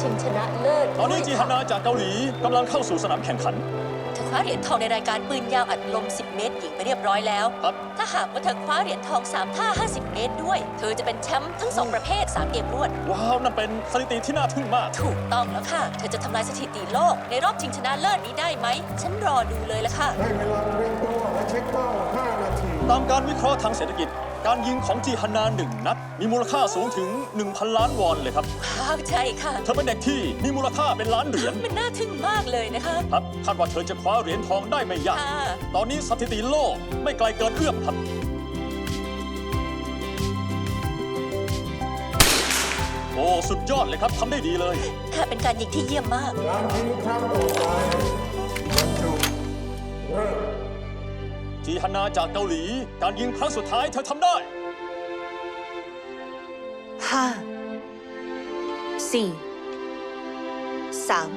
ชิงชนะเลิศตอนนี้ด้วยจีค่ะฮานาจากเกาหลีกำลังเข้าสู่สนามแข่งขัน เธอคว้าเหรียญทองในรายการปืนยาวอัดลม 10 เมตร หญิงไปเรียบร้อยแล้ว ครับ ถ้าหากว่าเธอคว้าเหรียญทอง 3 ท่า 50 เมตรด้วย เธอจะเป็นแชมป์ทั้ง2ประเภท 3 เกมรวด ว้าวนั่นเป็นสถิติที่น่าทึ่งมาก ถูกต้องแล้วค่ะ เธอจะทำลายสถิติโลก ในรอบชิงชนะเลิศนี้ได้ไหม ฉันรอดูเลยละค่ะ ให้เวลาเตรียมตัวและเช็คเป้า5นาที ตามการวิเคราะห์ทางเศรษฐกิจ การยิงของจีฮานาหนึ่งนัด มีมูลค่าสูงถึง 1,000 ล้านวอนเลยครับว้าวใช่ค่ะ เธอเป็นเด็กที่มีมูลค่าเป็นล้านเหรียญมันน่าทึ่งมากเลยนะคะ ครับคาดว่าเธอจะคว้าเหรียญทองได้ไม่ยาก ค่ะ ตอนนี้สถิติโลกไม่ไกลเกินเอื้อมครับ โอ้ สุดยอดเลยครับทำได้ดีเลย ค่ะเป็นการยิงที่เยี่ยมมาก การยิงครั้งต่อไปบ จีฮานาจากเกาหลี การยิงครั้งสุดท้ายเธอทำได้ ห้าสี่สาม